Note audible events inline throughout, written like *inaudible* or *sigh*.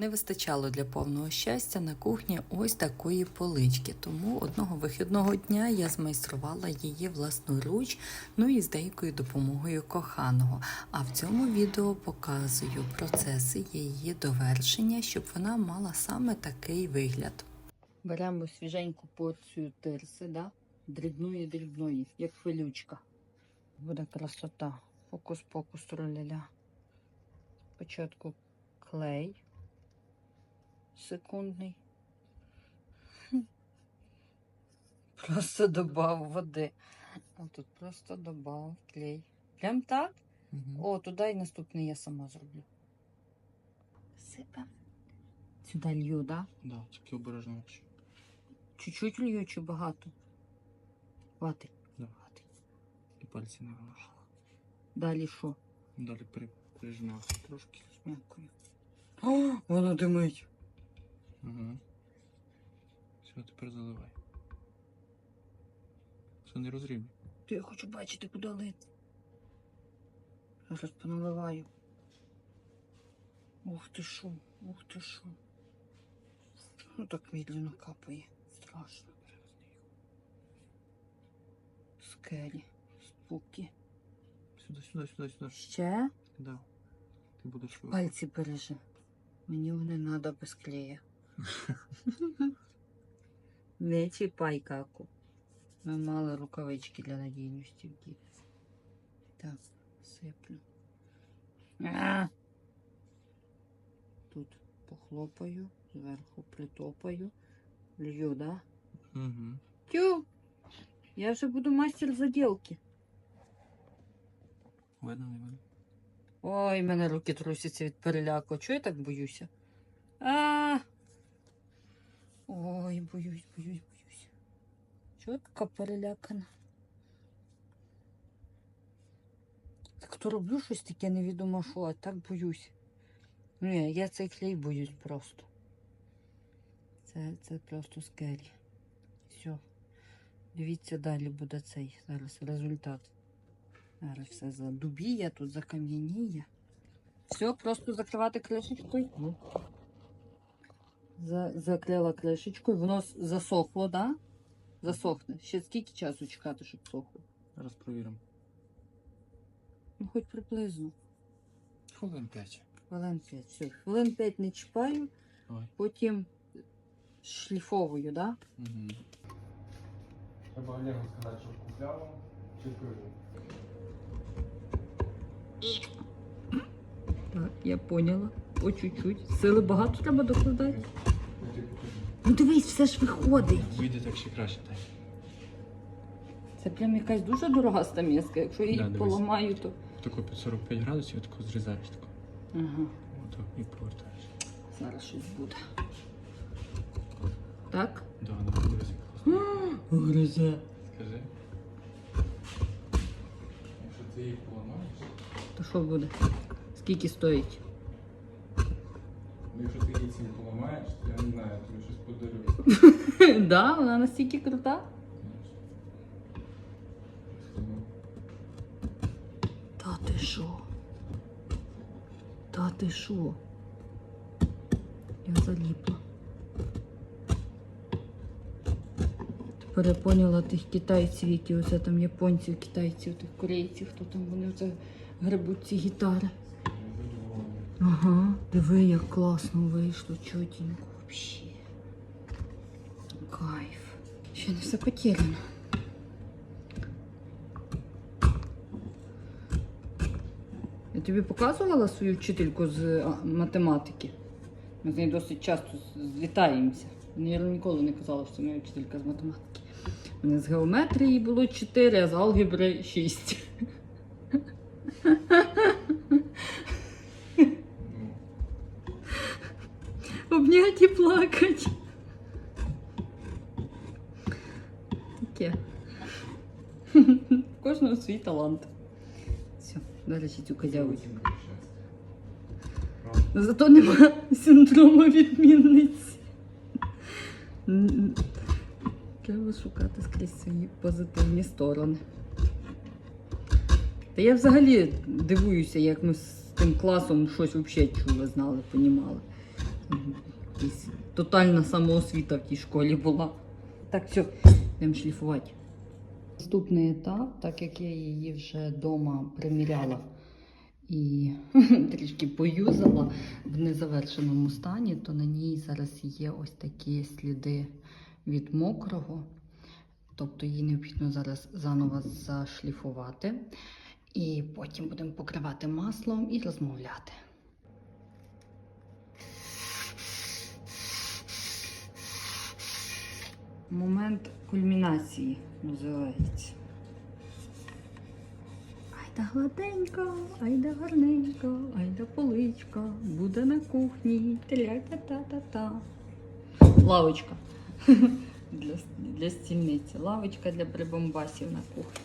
Не вистачало для повного щастя на кухні ось такої полички, тому одного вихідного дня я змайструвала її власноруч, ну і з деякою допомогою коханого. А в цьому відео показую процеси її довершення, щоб вона мала саме такий вигляд. Беремо свіженьку порцію тирси, да? дрібної дрібної, як хвилючка. Буде красота. Фокус-покус роляля. Спочатку клей секундний. *laughs* Просто добав води. А тут просто добав клей. Прям так? О, туди і наступний я сама зроблю. Сипем. Сюди лью, да? Да, тільки обережно. якщо. Чуть-чуть лью чи багато? Хватить. Да. Хватить. І пальці не вимаш. Далі що? Далі при, прижимав трошки. Дякую. О, воно димить. Угу. Все, тепер заливай. Все не розріб. То я хочу бачити, куди лити. Зараз поналиваю. Ух ти шо, ух ти шо. Ну так медленно капає. Страшно. Скелі, спуки. Сюди, сюди, сюди, сюди. Ще Да. Ти будеш пальці бережи. Мені не треба без клея. *laughs* Не чіпай каку. Ми мали рукавички для надійності в діти. Так, сиплю. А! Тут похлопаю, зверху притопаю. Лью, да? Угу. Тю! Я вже буду мастер заділки. Видно, не видно? Ой, мене руки трусяться від переляку. Чого я так боюся? А! Ой, боюсь, боюсь, боюсь. Чого така перелякана? Так то роблю щось таке невідомо що, а так боюсь. Ні, я цей клей боюсь просто. Це, це просто скелі. Все. Дивіться, далі буде цей зараз результат. Зараз все задубіє, тут закам'яніє. Все, просто закривати кришечкою. За, закрила кришечкою, воно засохло, да? Засохне. Ще скільки часу чекати, щоб сохло? Зараз провіримо. Ну, хоч приблизно. Хвилин 5. Хвилин 5. Все, хвилин 5 не чіпаю, Давай. потім шліфовую, да? Угу. Треба Олегу сказати, щоб купляв чи пиво. Так, я поняла. По чуть-чуть. Сили багато треба докладати. Ну дивись, все ж виходить. Вийде так ще краще, так. Це прям якась дуже дорога стамеска. Якщо я її Да, дивись. поламаю, то. Тако під 45 градусів, тако зрізаєш тако. Ага, Отак і повертаєш. зараз щось буде. Так? Да, да, дивись, як класно. Гризе. Скажи. Якщо ти їх поламаєш, То що буде? Скільки стоїть? ну якщо ти її ці не поламаєш, не знаю, тобі щось подарую. *laughs* да, вона настільки крута. Та ти що? Та ти що? Я заліпла. Тепер я поняла тих китайців, які оце там японців, китайців, тих корейців, хто там вони оце гребуть ці гітари. Ага, диви, як класно вийшло, чотенько вообще. Кайф. Ще не все потеряно. Я тобі показувала свою вчительку з математики. Ми з нею досить часто з- злітаємося. Я ніколи не казала, що це моя вчителька з математики. У мене з геометрії було 4, а з алгебри 6. *laughs* Ну, Обнять і плакать. Таке. *laughs* У кожного свій талант. Все, до речі, цю козяву. Зато нема синдрому відмінниці. Треба шукати скрізь свої позитивні сторони. Та я взагалі дивуюся, як ми з тим класом щось взагалі чули, знали, понімали. Якась Тотальна самоосвіта в тій школі була. Так, все, будемо шліфувати. Наступний етап, так як я її вже вдома приміряла і *laughs* трішки поюзала в незавершеному стані, то на ній зараз є ось такі сліди від мокрого. Тобто її необхідно зараз заново зашліфувати. І потім будемо покривати маслом і розмовляти. Момент кульмінації називається. Айда гладенька, айда гарненька, айда поличка, буде на кухні. Тля-та-та-та-та. Лавочка *laughs* для, для стільниці. Лавочка для прибамбасів на кухні.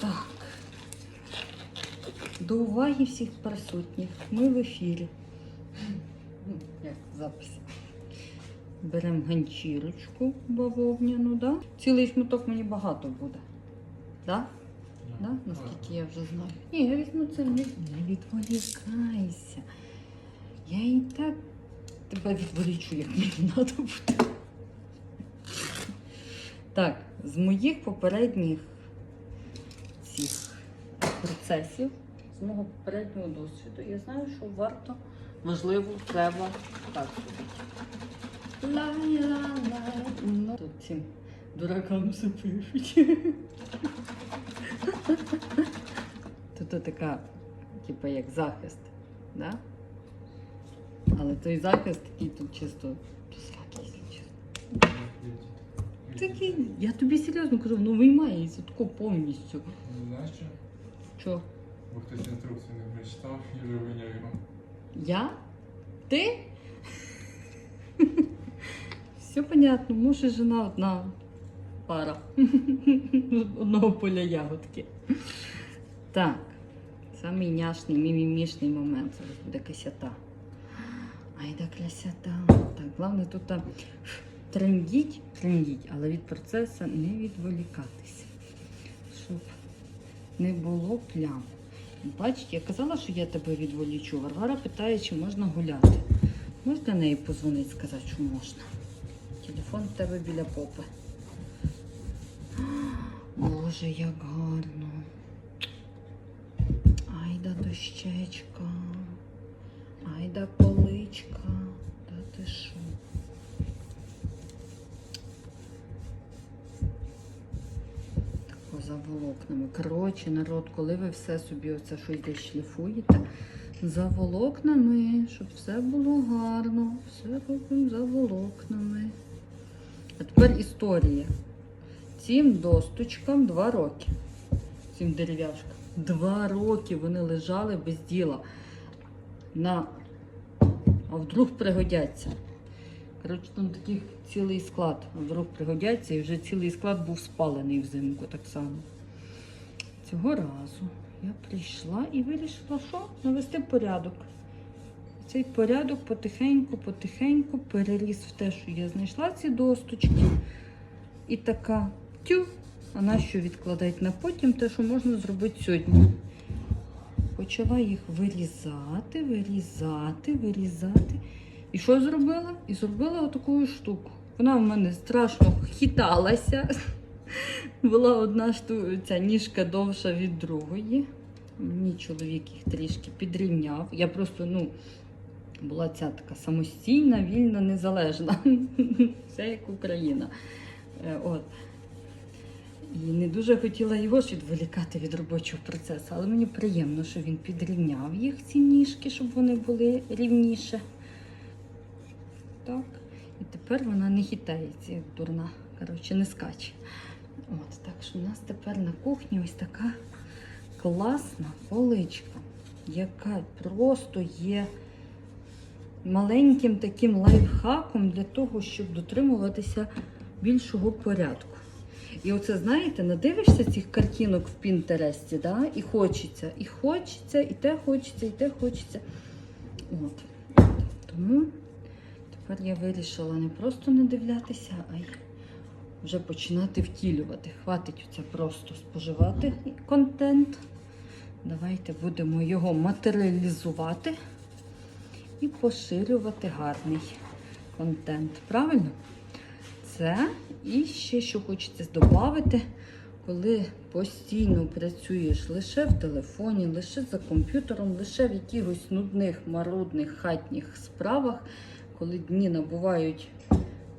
Так. До уваги всіх присутніх. Ми в ефірі. *laughs* Як запис. Беремо ганчірочку бавовняну, да? Цілий шматок мені багато буде. Да? Да? Наскільки я вже знаю. Ні, я візьму це не, відволікайся. Я і так тебе відволічу, як мені треба буде. Так, з моїх попередніх цих процесів, з мого попереднього досвіду, я знаю, що варто, можливо, треба так робити. Ла-ла-ла. Тут цим дуракам все пишуть. Тут така, типу, як захист, да? Але той захист такий тут чисто слабкий, якщо чесно. Такий, я тобі серйозно кажу, ну виймай її тако повністю. Знаєш що? Що? Бо хтось інструкцію не прочитав і вже виняв його. Я? Ти? Все понятно, муж і жена одна пара. *laughs* Одного поля ягодки. Так, самий няшний, мімімішний момент. Зараз буде кисята. Айда красота. Так, головне тут трендіть, трендіть, але від процесу не відволікатися. Щоб не було плям. Бачите, я казала, що я тебе відволічу. Варвара питає, чи можна гуляти. До неї позвонити, сказати, що можна. Телефон в тебе біля попи. Боже, як гарно. Айда дощечка. Айда поличка. Та ти що? Тако за волокнами. Коротше, народ, коли ви все собі оце щось десь шліфуєте, за волокнами, щоб все було гарно. Все робимо за волокнами. А тепер історія. Цим досточкам два роки. Цим дерев'яшкам. Два роки вони лежали без діла. На... А вдруг пригодяться. Коротше, там таких цілий склад. А вдруг пригодяться, і вже цілий склад був спалений взимку так само. Цього разу я прийшла і вирішила, що навести порядок. Цей порядок потихеньку, потихеньку переріс в те, що я знайшла ці досточки. І така тю, а на що відкладати на потім те, що можна зробити сьогодні. Почала їх вирізати, вирізати, вирізати. І що зробила? І зробила отаку штуку. Вона в мене страшно хиталася. Була одна шту... ця ніжка довша від другої. Мені чоловік їх трішки підрівняв. Я просто, ну, була ця така самостійна, вільна, незалежна. *laughs* Все як Україна. Е, От. І не дуже хотіла його ж відволікати від робочого процесу, але мені приємно, що він підрівняв їх, ці ніжки, щоб вони були рівніше. Так. І тепер вона не хитається, як дурна. Коротше, не скаче. От, так що у нас тепер на кухні ось така класна поличка, яка просто є маленьким таким лайфхаком для того, щоб дотримуватися більшого порядку. І оце, знаєте, надивишся цих картинок в Пінтересті, да? і хочеться, і хочеться, і те хочеться, і те хочеться. От. Тому тепер я вирішила не просто не дивлятися, а й вже починати втілювати. Хватить оце просто споживати контент. Давайте будемо його матеріалізувати і поширювати гарний контент. Правильно? Це і ще що хочеться додати, коли постійно працюєш лише в телефоні, лише за комп'ютером, лише в якихось нудних, марудних хатніх справах, коли дні набувають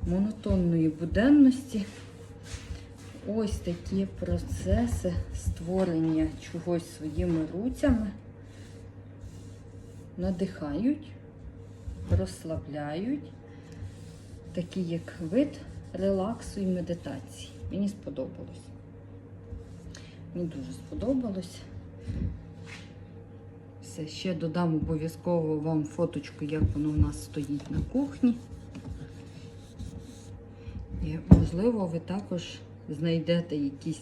монотонної буденності. Ось такі процеси створення чогось своїми руцями надихають, розслабляють, такий як вид релаксу і медитації. Мені сподобалось. Мені дуже сподобалось. Все, ще додам обов'язково вам фоточку, як воно в нас стоїть на кухні. І, можливо, ви також знайдете якісь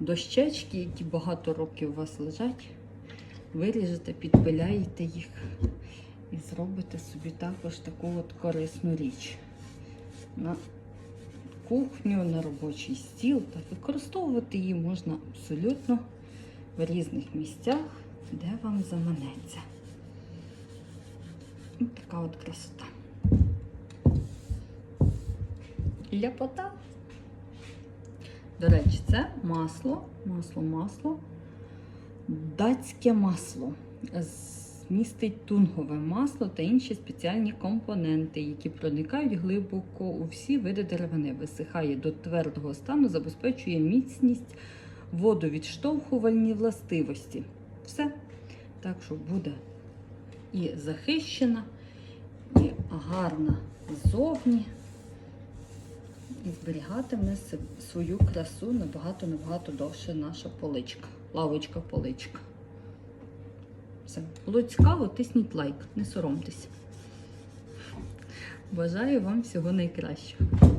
дощечки, які багато років у вас лежать. Виріжете, підпиляєте їх і зробите собі також таку от корисну річ. На кухню, на робочий стіл. Та використовувати її можна абсолютно в різних місцях, де вам заманеться. Ось така от красота. Ляпота. До речі, це масло, масло, масло, датське масло. Містить тунгове масло та інші спеціальні компоненти, які проникають глибоко у всі види деревини. Висихає до твердого стану, забезпечує міцність, водовідштовхувальні властивості. Все. Так що буде і захищена, і гарна ззовні і зберігатиме свою красу набагато-набагато довше наша поличка. Лавочка, Все. Було цікаво, тисніть лайк, не соромтесь. Бажаю вам всього найкращого.